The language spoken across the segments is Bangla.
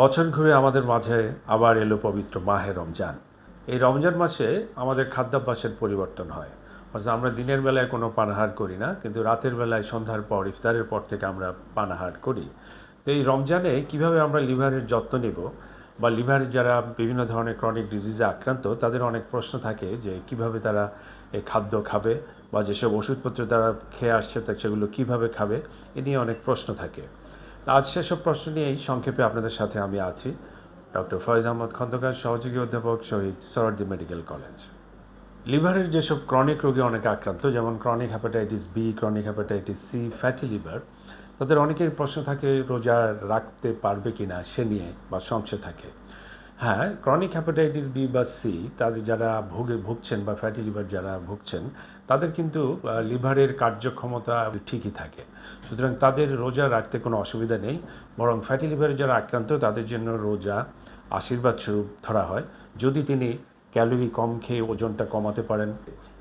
বছর ঘুরে আমাদের মাঝে আবার এলো পবিত্র মাহে রমজান। এই রমজান মাসে আমাদের খাদ্যাভ্যাসের পরিবর্তন হয়। অর্থাৎ আমরা দিনের বেলায় কোনো পানাহার করি না, কিন্তু রাতের বেলায় সন্ধ্যার পর, ইফতারের পর থেকে আমরা পানাহার করি। তো এই রমজানে কীভাবে আমরা লিভারের যত্ন নেব বা লিভারের যারা বিভিন্ন ধরনের ক্রনিক ডিজিজে আক্রান্ত, তাদের অনেক প্রশ্ন থাকে যে কীভাবে তারা এই খাদ্য খাবে বা যেসব ওষুধপত্র তারা খেয়ে আসছে তা সেগুলো কীভাবে খাবে, এ নিয়ে অনেক প্রশ্ন থাকে। আজ সেসব প্রশ্ন নিয়েই সংক্ষেপে আপনাদের সাথে আমি আছি। ডক্টর ফয়েজ আহমদ, খন্দকার সহযোগী অধ্যাপক শহীদ সরদি মেডিকেল কলেজ। লিভারের যেসব ক্রনিক রোগে অনেক আক্রান্ত, যেমন chronic hepatitis B, chronic hepatitis C, fatty liver, তাদের অনেকের প্রশ্ন থাকে, রোজা রাখতে পারবে কি না সে নিয়ে বা সংশয় থাকে। হ্যাঁ ক্রনিক হ্যাপাটাইটিস বি বা সি তাদের যারা ভোগে ভুগছেন বা ফ্যাটি লিভার যারা ভুগছেন, তাদের কিন্তু লিভারের কার্যক্ষমতা ঠিকই থাকে। সুতরাং তাদের রোজা রাখতে কোনো অসুবিধা নেই। বরং ফ্যাটি লিভারে যারা আক্রান্ত, তাদের জন্য রোজা আশীর্বাদ স্বরূপ ধরা হয়। যদি তিনি ক্যালোরি কম খেয়ে ওজনটা কমাতে পারেন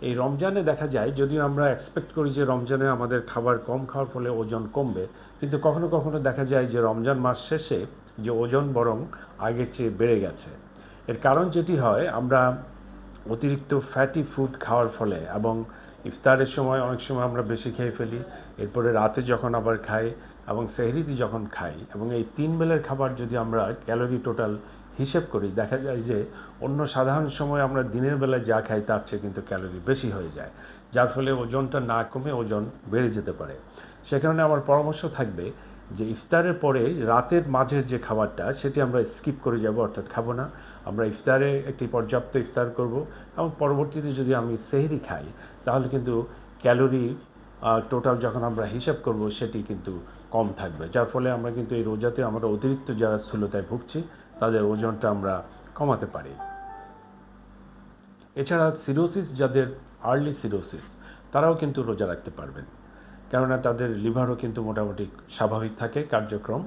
এই রমজানে দেখা যায়, যদিও আমরা এক্সপেক্ট করি যে রমজানে আমাদের খাবার কম খাওয়ার ফলে ওজন কমবে, কিন্তু কখনো কখনো দেখা যায় যে রমজান মাস শেষে যে ওজন বরং আগের চেয়ে বেড়ে গেছে। এর কারণ যেটি হয়, আমরা অতিরিক্ত ফ্যাটি ফুড খাওয়ার ফলে এবং ইফতারের সময় অনেক সময় আমরা বেশি খেয়ে ফেলি, এরপরে রাতে যখন আবার খাই এবং সেহরিতে যখন খাই এবং এই তিন বেলার খাবার যদি আমরা ক্যালোরি টোটাল হিসেব করি, দেখা যায় যে অন্য সাধারণ সময় আমরা দিনের বেলায় যা খাই তার চেয়ে কিন্তু ক্যালোরি বেশি হয়ে যায়। যার ফলে ওজনটা না কমে ওজন বেড়ে যেতে পারে। সে কারণে আমার পরামর্শ থাকবে যে ইফতারের পরে রাতের মাঝের যে খাবারটা, সেটি আমরা স্কিপ করে যাব, অর্থাৎ খাব না। আমরা ইফতারে একটি পর্যাপ্ত ইফতার করব এবং পরবর্তীতে যদি আমি সেহরি খাই, তাহলে কিন্তু ক্যালোরি টোটাল যখন আমরা হিসাব করব, সেটি কিন্তু কম থাকবে। যার ফলে আমরা কিন্তু এই রোজাতে আমরা অতিরিক্ত যারা স্থূলতায় ভুগছি তাদের ওজনটা আমরা কমাতে পারি। এছাড়া সিরোসিস, যাদের আর্লি সিরোসিস, তারাও কিন্তু রোজা রাখতে পারবেন। কেননা তাদের লিভারও কিন্তু মোটামুটি স্বাভাবিক থাকে কার্যক্রম।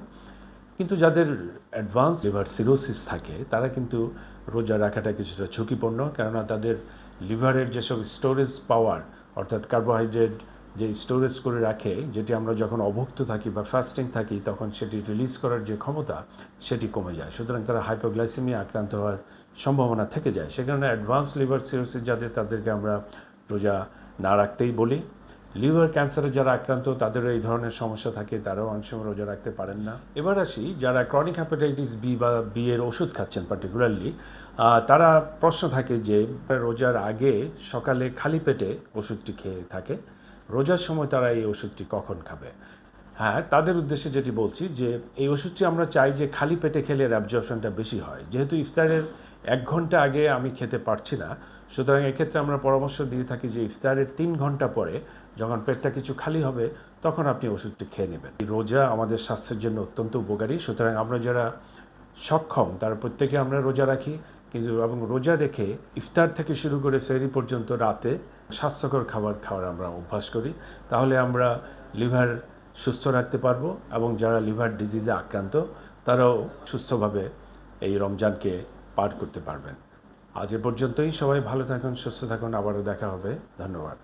কিন্তু যাদের অ্যাডভান্স লিভার সিরোসিস থাকে, তারা কিন্তু রোজা রাখাটা কিছুটা ঝুঁকিপূর্ণ। কেননা তাদের লিভারের যেসব স্টোরেজ পাওয়ার, অর্থাৎ কার্বোহাইড্রেট যে স্টোরেজ করে রাখে, যেটি আমরা যখন অভুক্ত থাকি বা ফাস্টিং থাকি, তখন সেটি রিলিজ করার যে ক্ষমতা, সেটি কমে যায়। সুতরাং তারা হাইপোগ্লাইসেমিয়া আক্রান্ত হওয়ার সম্ভাবনা থেকে যায়। সে কারণে অ্যাডভান্স লিভার সিরোসিস যাদের, তাদেরকে আমরা রোজা না রাখতেই বলি। লিভার ক্যান্সারে যারা আক্রান্ত, তাদেরও এই ধরনের সমস্যা থাকে। তারাও অনেক সময় রোজা রাখতে পারেন না। এবার আসি, যারা ক্রনিক হ্যাপাটাইটিস বি বা বি এর ওষুধ খাচ্ছেন পার্টিকুলারলি তারা প্রশ্ন থাকে যে, রোজার আগে সকালে খালি পেটে ওষুধটি খেয়ে থাকে। রোজার সময় তারা এই ওষুধটি কখন খাবে? হ্যাঁ তাদের উদ্দেশ্যে যেটি বলছি যে, এই ওষুধটি আমরা চাই যে খালি পেটে খেলে অ্যাবজর্পশনটা বেশি হয়। যেহেতু ইফতারের এক ঘণ্টা আগে আমি খেতে পারছি না, সুতরাং এক্ষেত্রে আমরা পরামর্শ দিয়ে থাকি যে ইফতারের তিন ঘণ্টা পরে যখন পেটটা কিছু খালি হবে, তখন আপনি ওষুধটি খেয়ে নেবেন। এই রোজা আমাদের স্বাস্থ্যের জন্য অত্যন্ত উপকারী, সুতরাং আমরা যারা সক্ষম, তারা প্রত্যেকে আমরা রোজা রাখি। কিন্তু এবং রোজা রেখে ইফতার থেকে শুরু করে সেরি পর্যন্ত রাতে স্বাস্থ্যকর খাবার খাওয়ার আমরা অভ্যাস করি। তাহলে আমরা লিভার সুস্থ রাখতে পারব এবং যারা লিভার ডিজিজে আক্রান্ত, তারাও সুস্থভাবে এই রমজানকে পার করতে পারবেন। আজ এ পর্যন্তই। সবাই ভালো থাকুন, সুস্থ থাকুন। আবারও দেখা হবে। ধন্যবাদ।